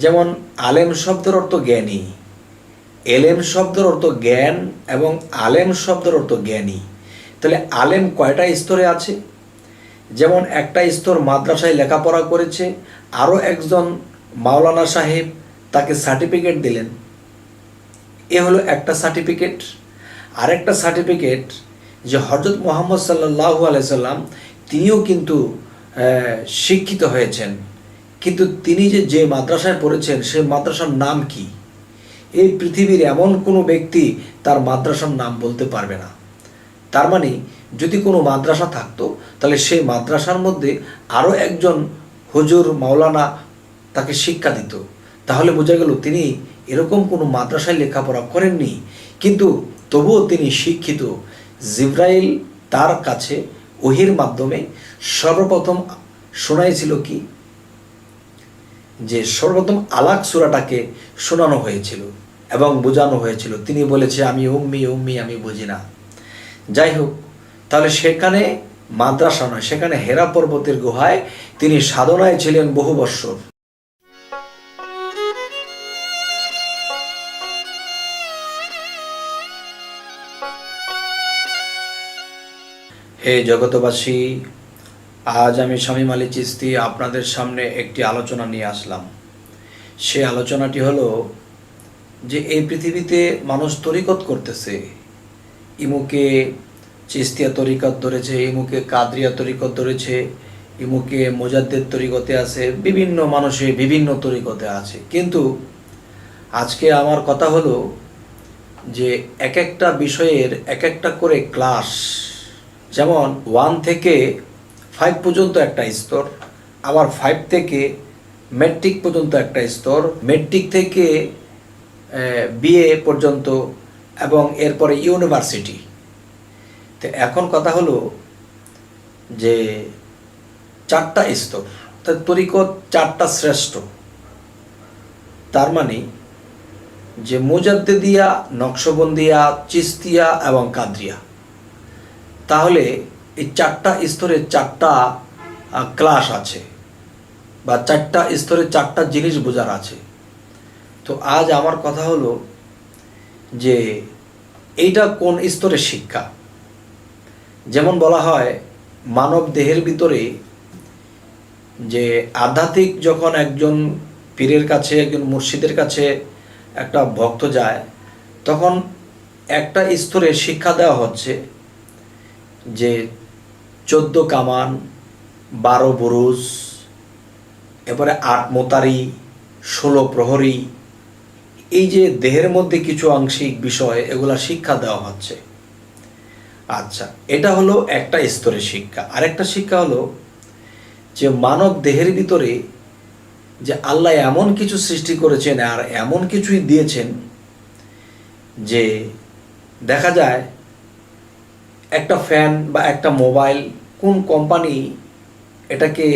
যেমন আলেম শব্দের অর্থ জ্ঞানী, এলেম শব্দের অর্থ জ্ঞান এবং আলেম শব্দের অর্থ জ্ঞানী। তাহলে আলেম কয়টা স্তরে আছে? যেমন একটা স্তর মাদ্রাসায় লেখাপড়া করেছে, আরও একজন মাওলানা সাহেব তাকে সার্টিফিকেট দিলেন। এ হলো একটা সার্টিফিকেট। আরেকটা সার্টিফিকেট যে হজরত মোহাম্মদ সাল্লাহ আলাইসাল্লাম তিনিও কিন্তু শিক্ষিত হয়েছেন। কিন্তু তিনি যে যে মাদ্রাসায় পড়েছেন, সে মাদ্রাসার নাম কি? এই পৃথিবীর এমন কোনো ব্যক্তি তার মাদ্রাসার নাম বলতে পারবে না। তার মানে যদি কোনো মাদ্রাসা থাকতো, তাহলে সেই মাদ্রাসার মধ্যে আরও একজন হুজুর মাওলানা তাকে শিক্ষা দিত। তাহলে বোঝা গেল তিনি এরকম কোনো মাদ্রাসায় লেখাপড়া করেননি। কিন্তু তবুও তিনি শিক্ষিত। জিব্রাইল তার কাছে ওহির মাধ্যমে সর্বপ্রথম শোনাইছিল কি? যে সর্বপ্রথম আলাক সুরাটাকে শোনানো হয়েছিল এবং বোঝানো হয়েছিল। তিনি বলেছে, আমি উম্মি উম্মি, আমি বুঝি না। যাই হোক, তাহলে সেখানে মাদ্রাসা নয়, সেখানে হেরা পর্বতের গুহায় তিনি সাধনায় ছিলেন বহু বৎসর। হে জগতবাসী আজ আমি স্বামী মালি চিস্তি আপনাদের সামনে একটি আলোচনা নিয়ে আসলাম। সে আলোচনাটি হলো যে এই পৃথিবীতে মানুষ তরিকত করতেছে। ইমুকে চিস্তিয়া তরিকত ধরেছে, ইমুকে কাদরিয়া তরিকত ধরেছে, ইমুকে মোজাদ্দের তরিকতে আছে, বিভিন্ন মানুষে বিভিন্ন তরিকতে আছে। কিন্তু আজকে আমার কথা হলো যে এক একটা বিষয়ের এক একটা করে ক্লাস যেমন ওয়ান থেকে ফাইভ পর্যন্ত একটা স্তর, আবার ফাইভ থেকে মেট্রিক পর্যন্ত একটা স্তর মেট্রিক থেকে বিএ পর্যন্ত, এবং এরপরে ইউনিভার্সিটি তো এখন কথা হলো যে চারটা স্তর তা তরিকত চারটা শ্রেষ্ঠ। তার মানে যে মোজাদ্দেদিয়া, নকশবন্দিয়া, চিস্তিয়া এবং কাদ্রিয়া। তাহলে এই চারটা স্তরে চারটা ক্লাস আছে বা চারটা স্তরে চারটা জিনিস বোঝার আছে। তো আজ আমার কথা হলো যে এইটা কোন স্তরের শিক্ষা? যেমন বলা হয়, মানব দেহের ভিতরে যে আধ্যাত্মিক যখন একজন পীরের কাছে, একজন মুর্শিদের কাছে একটা ভক্ত যায়, তখন একটা স্তরে শিক্ষা দেওয়া হচ্ছে যে চোদ্দ কামান, বারো বুরুজ, এরপরে আট মোতারি, ষোলো প্রহরী। এই যে দেহের মধ্যে কিছু আংশিক বিষয়, এগুলা শিক্ষা দেওয়া হচ্ছে। আচ্ছা এটা হলো একটা স্তরের শিক্ষা। আরেকটা শিক্ষা হলো যে মানব দেহের ভিতরে যে আল্লাহ এমন কিছু সৃষ্টি করেছেন আর এমন কিছুই দিয়েছেন যে দেখা যায় একটা ফ্যান বা একটা মোবাইল কোন কোম্পানি এটাকে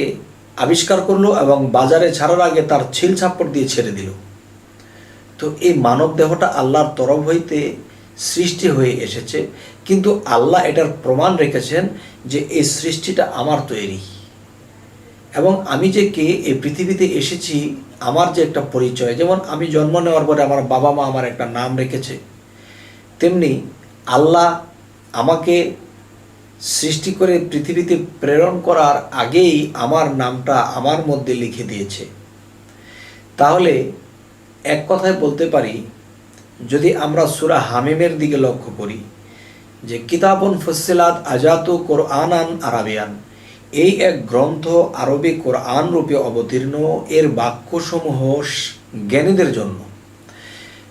আবিষ্কার করল এবং বাজারে ছাড়ার আগে তার ছিল ছাপ্পড় দিয়ে ছেড়ে দিল? তো এই মানব দেহটা আল্লাহর তরফ হইতে সৃষ্টি হয়ে এসেছে, কিন্তু আল্লাহ এটার প্রমাণ রেখেছেন যে এই সৃষ্টিটা আমার তৈরি। এবং আমি যে কে, এই পৃথিবীতে এসেছি, আমার যে একটা পরিচয়, যেমন আমি জন্ম নেওয়ার পরে আমার বাবা মা আমার একটা নাম রেখেছে, তেমনি আল্লাহ আমাকে সৃষ্টি করে পৃথিবীতে প্রেরণ করার আগেই আমার নামটা আমার মধ্যে লিখে দিয়েছে। তাহলে এক কথায় বলতে পারি, যদি আমরা সুরা হামিমের দিকে লক্ষ্য করি, যে কিতাবন ফসিলাত আজাতু কোরআনান আরাবিয়ান, এই এক গ্রন্থ আরবি কোরআন রূপে অবতীর্ণ, এর বাক্যসমূহ জ্ঞানীদের জন্য।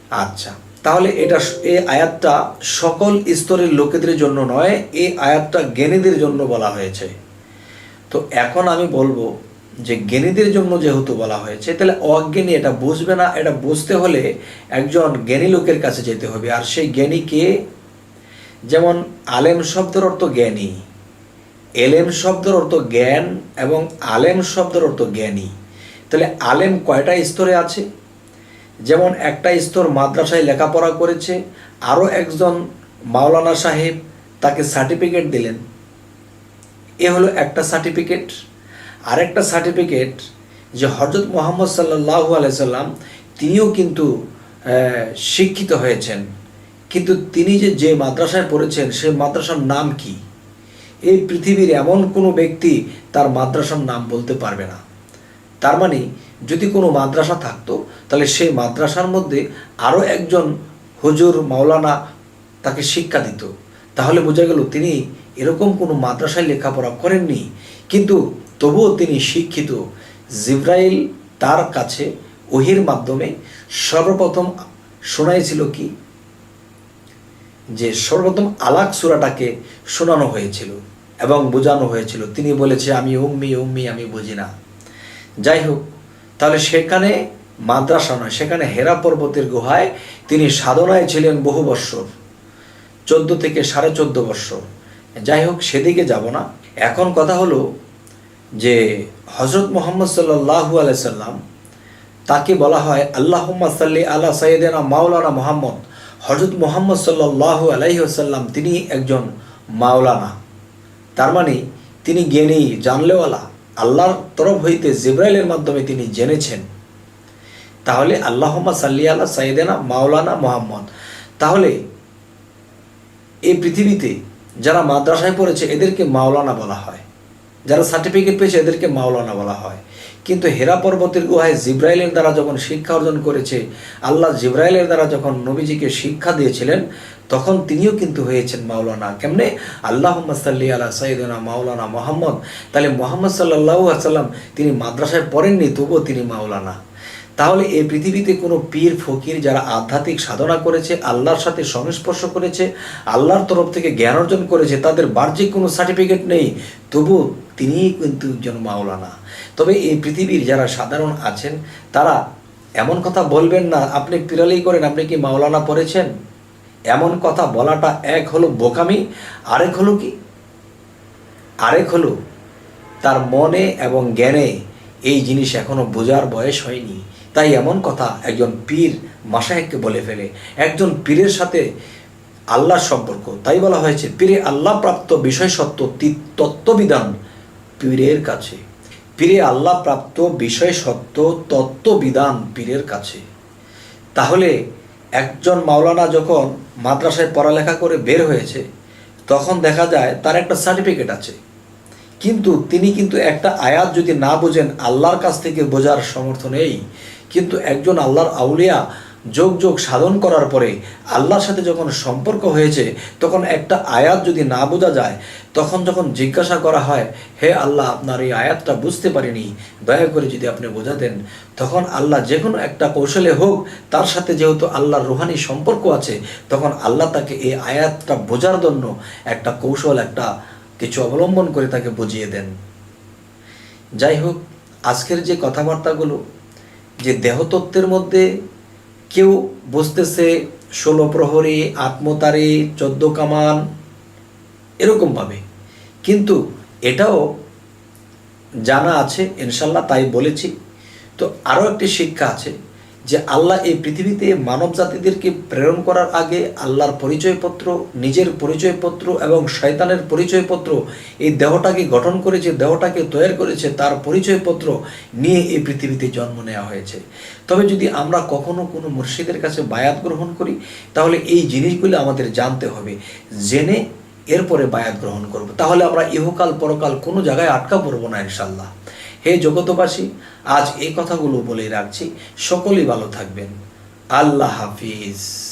আচ্ছা তাহলে এটা এই আয়াতটা সকল স্তরের লোকেদের জন্য নয়, এই আয়াতটা জ্ঞানীদের জন্য বলা হয়েছে। তো এখন আমি বলব যে জ্ঞানীদের জন্য যেহেতু বলা হয়েছে, তাহলে অজ্ঞানী এটা বুঝবে না, এটা বুঝতে হলে একজন জ্ঞানী লোকের কাছে যেতে হবে। আর সেই জ্ঞানী কে? যেমন আলেম শব্দের অর্থ জ্ঞানী, এলেম শব্দের অর্থ জ্ঞান এবং আলেম শব্দের অর্থ জ্ঞানী। তাহলে আলেম কয়টা স্তরে আছে? যেমন একটা স্তর মাদ্রাসায় লেখাপড়া করেছে, আরও একজন মাওলানা সাহেব তাকে সার্টিফিকেট দিলেন। এ হলো একটা সার্টিফিকেট। আরেকটা সার্টিফিকেট যে হজরত মোহাম্মদ সাল্লাহ আলাইসাল্লাম তিনিও কিন্তু শিক্ষিত হয়েছেন। কিন্তু তিনি যে যে মাদ্রাসায় পড়েছেন সেই মাদ্রাসার নাম কি? এই পৃথিবীর এমন কোনো ব্যক্তি তার মাদ্রাসার নাম বলতে পারবে না। তার মানে যদি কোনো মাদ্রাসা থাকতো, তাহলে সেই মাদ্রাসার মধ্যে আরও একজন হুজুর মাওলানা তাকে শিক্ষা দিত। তাহলে বোঝা গেল তিনি এরকম কোনো মাদ্রাসায় লেখাপড়া করেননি, কিন্তু তবুও তিনি শিক্ষিত। জিব্রাইল তার কাছে ওহির মাধ্যমে সর্বপ্রথম শোনাইছিল কি? যে সর্বপ্রথম আলাক সুরাটাকে শোনানো হয়েছিল এবং বোঝানো হয়েছিল। তিনি বলেছে, আমি উম্মি উম্মি, আমি বুঝি না। যাই হোক তাহলে সেখানে মাদ্রাসা নয়, সেখানে হেরা পর্বতের গুহায় তিনি সাধনায় ছিলেন বহু বৎসর, চোদ্দ থেকে সাড়ে চোদ্দ বৎসর। যাই হোক সেদিকে যাব না। এখন কথা হলো যে হজরত মোহাম্মদ সাল্লাহু আলাইসাল্লাম তাকে বলা হয় আল্লাহম্মা সাল্লি আল্লাহ সৈয়দেনা মাওলানা মোহাম্মদ। হজরত মোহাম্মদ সাল্লাহু আলাইহি আসাল্লাম তিনি একজন মাওলানা। তার মানে তিনি জ্ঞানী, জানলেওয়ালা। আল্লাহর তরফ হইতে জিব্রাইলের মাধ্যমে তিনি জেনেছেন। তাহলে আল্লাহম্মা সাল্লি আল্লাহ সাইদেনা মাওলানা মোহাম্মদ। তাহলে এই পৃথিবীতে যারা মাদ্রাসায় পড়েছে, এদেরকে মাওলানা বলা হয়। যারা সার্টিফিকেট পেয়েছে, এদেরকে মাওলানা বলা হয়। কিন্তু হেরা পর্বতের গুহায় জিব্রাইলের দ্বারা যখন শিক্ষা অর্জন করেছে, আল্লাহ জিব্রাইলের দ্বারা যখন নবীজিকে শিক্ষা দিয়েছিলেন তখন তিনিও কিন্তু হয়েছেন মাওলানা। কেমনে? আল্লাহ সাল্লি আলা সৈয়দনা মাওলানা মোহাম্মদ। তাহলে মোহাম্মদ সাল্লাহ সাল্লাম তিনি মাদ্রাসায় পড়েননি, তবুও তিনি মাওলানা। তাহলে এই পৃথিবীতে কোনো পীর, ফকির যারা আধ্যাত্মিক সাধনা করেছে, আল্লাহর সাথে সংস্পর্শ করেছে, আল্লাহর তরফ থেকে জ্ঞান অর্জন করেছে, তাদের বাহ্যিক কোনো সার্টিফিকেট নেই তবু তিনিই কিন্তু একজন মাওলানা। তবে এই পৃথিবীর যারা সাধারণ আছেন, তারা এমন কথা বলবেন না, আপনি পিরালি করেন, আপনি কি মাওলানা পড়েছেন? এমন কথা বলাটা এক হলো বোকামি, আরেক হলো কি? আরেক হলো তার মনে এবং জ্ঞানে এই জিনিস এখনও বোঝার বয়স হয়নি। তাই এমন কথা একজন পীর মাসাহেককে বলে ফেলে। একজন পীরের সাথে আল্লাহর সম্পর্ক। তাই বলা হয়েছে, পীরে আল্লাহ প্রাপ্ত বিষয় সত্য তত্ত্ববিধান পীরের কাছে। পীরে আল্লাহ প্রাপ্ত বিষয় সত্য তত্ত্ববিধান পীরের কাছে। তাহলে একজন মাওলানা যখন মাদ্রাসায় পড়ালেখা করে বের হয়েছে, তখন দেখা যায় তার একটা সার্টিফিকেট আছে। কিন্তু তিনি কিন্তু একটা আয়াত যদি না বোঝেন, আল্লাহর কাছ থেকে বোঝার সমর্থ নেই। কিন্তু একজন আল্লাহর আউলিয়া যোগ যোগ সাধন করার পরে আল্লাহর সাথে যখন সম্পর্ক হয়েছে, তখন একটা আয়াত যদি না বোঝা যায়, তখন যখন জিজ্ঞাসা করা হয়, হে আল্লাহ, আপনার এই আয়াতটা বুঝতে পারিনি, দয়া করে যদি আপনি বোঝাতেন। তখন আল্লাহ যে কোনো একটা কৌশলে হোক, তার সাথে যেহেতু আল্লাহর রুহানি সম্পর্ক আছে, তখন আল্লাহ তাকে এই আয়াতটা বোঝার জন্য একটা কৌশল, একটা কিছু অবলম্বন করে তাকে বুঝিয়ে দেন। যাই হোক, আজকের যে কথাবার্তাগুলো, যে দেহতত্ত্বের মধ্যে কেউ বসতেছে ষোলো প্রহরে, আত্মতারে, চোদ্দ কামান এরকমভাবে কিন্তু এটাও জানা আছে, ইনশাল্লাহ তাই বলেছি। তো আরও একটি শিক্ষা আছে যে আল্লাহ এই পৃথিবীতে মানব জাতিদেরকে প্রেরণ করার আগে আল্লাহর পরিচয়পত্র, নিজের পরিচয়পত্র এবং শয়তানের পরিচয়পত্র, এই দেহটাকে গঠন করেছে দেহটাকে তৈরি করেছে, তার পরিচয়পত্র নিয়ে এই পৃথিবীতে জন্ম নেওয়া হয়েছে। তবে যদি আমরা কখনো কোনো মুর্শিদের কাছে বায়াত গ্রহণ করি, তাহলে এই জিনিসগুলো আমাদের জানতে হবে। জেনে এরপরে বায়াত গ্রহণ করব। তাহলে আমরা ইহকাল পরকাল কোনো জায়গায় আটকা পড়ব না ইনশাল্লাহ হে জগতবাসী আজ এই কথাগুলো বলে রাখছি। সকলেই ভালো থাকবেন। আল্লাহ হাফিজ।